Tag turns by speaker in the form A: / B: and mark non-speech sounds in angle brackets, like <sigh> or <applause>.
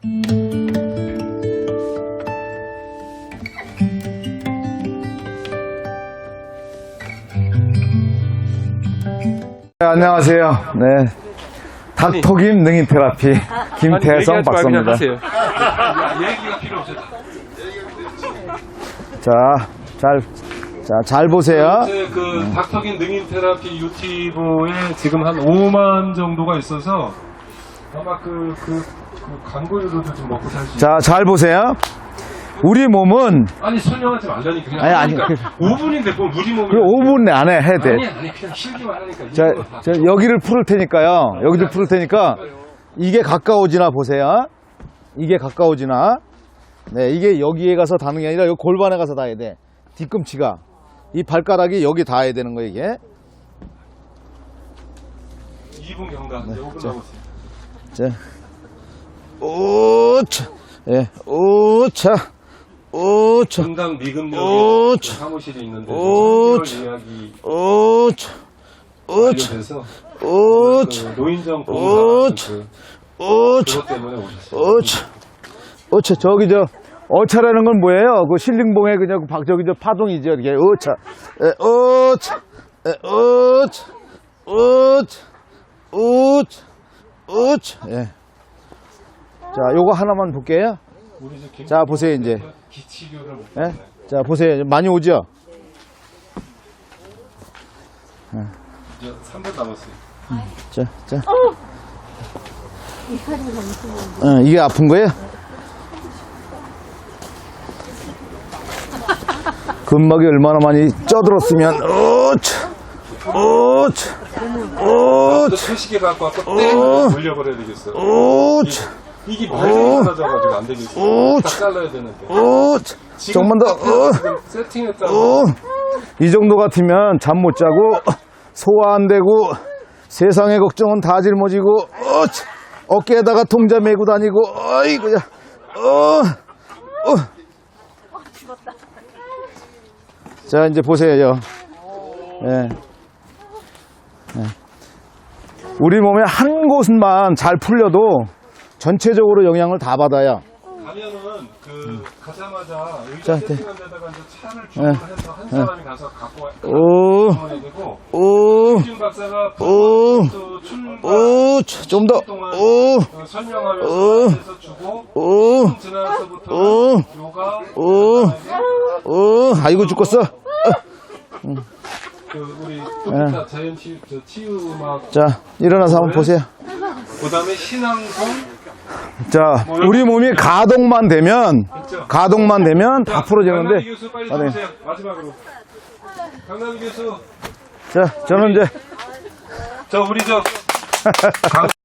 A: 네, 안녕하세요. 네. 닥터김 능인 테라피 김태성 박사입니다. 자, 잘, 자, 잘 보세요.
B: 제그 닥터긴 능인 테라피 유튜브에 지금 한 5만 정도가 있어서 아마 그, 그, 그 광고료로도 좀 먹고 살 수 있어요.
A: 자, 잘 보세요. 우리 몸은
B: 아니, 설명하지 말라니까. 그냥
A: 아니, 아니,
B: 하니까. 5분인데 뭘 우리 몸이.
A: 그 5분 안에 해야 돼.
B: 아니, 아니, 그냥 실기만 하니까.
A: 자,
B: 이거
A: 저 여기를 풀을 테니까요. 여기를 풀을 테니까 이게 가까워지나 보세요. 이게 가까워지나. 네, 이게 여기에 가서 닿는 게 아니라 여기 골반에 가서 닿아야 돼. 뒤꿈치가. 이 발가락이 여기 닿아야 되는 거예요, 이게.
B: 2분 경과. 네, 5분
A: 자.
B: 남았어요.
A: 자. 오차. 예, 오차. 오차.
B: 분당 미금역에
A: 오,
B: 그 사무실이 있는데
A: 오,
B: 3개월 예약이
A: 오차. 오차.
B: 완료돼서
A: 오차.
B: 그 노인정
A: 오,
B: 보호사
A: 차.
B: 그
A: 오차.
B: 그것 때문에 오셨어요.
A: 오차. 오차. 저기 저 어차라는 건 뭐예요? 그 신림봉에 그냥 박 저기 저 파동이죠. 이렇게 오차. 에, 오차. 에, 오차. 오차. 오차. 오차. 예. 자, 요거 하나만 볼게요. 자, 보세요, 이제.
B: 기치료를 못
A: 예? 자, 보세요. 많이 오죠?
B: 이제 3분 남았어요.
A: 자, 자. 어, 이게 아픈 거예요? <laughs> 근막이 얼마나 많이 쪄들었으면, 오차, 오차,
B: 또
A: 오차,
B: 소시계 갖고 와서 땡 돌려버려야 되겠어.
A: 오차,
B: 이게 말이 사라져가지고 안 되겠어.
A: 오,
B: 다 잘라야 되는데. 지금
A: 조금만 더, 어,
B: 지금 세팅했다고.
A: 어. 이 정도 같으면 잠 못 자고, 소화 안 되고, 세상의 걱정은 다 짊어지고, 오차. 어깨에다가 통자 메고 다니고, 어이구야, 어, 어. 자, 이제 보세요. 예. 예. 우리 몸의 한 곳만 잘 풀려도 전체적으로 영향을 다 받아요.
B: 가면은 그 가자마자
A: 자,
B: 의자
A: 네.
B: 세팅한 데다가 이제 차를 주문을 해서 한 사람이 가서 갖고 와.
A: 오,
B: 주문이 되고
A: 오,
B: 김 박사가
A: 오,
B: 또 출발
A: 오, 좀 더,
B: 동안
A: 오,
B: 어, 설명하면서
A: 오.
B: 해서 주고
A: 오,
B: 지나서부터
A: 오.
B: 요가
A: 오, 오, 아이고 죽겠어.
B: 그 우리 자연 치유 음악
A: 자, 일어나서 한번 보세요.
B: 그다음에 신앙성
A: 자, 우리 몸이 가동만 되면,
B: 있죠.
A: 가동만 되면 다 풀어지는데,
B: 교수 빨리
A: 아, 네.
B: 주세요. 마지막으로. 강남희 교수.
A: 자, 저는 이제,
B: 저 우리 저 강, <laughs>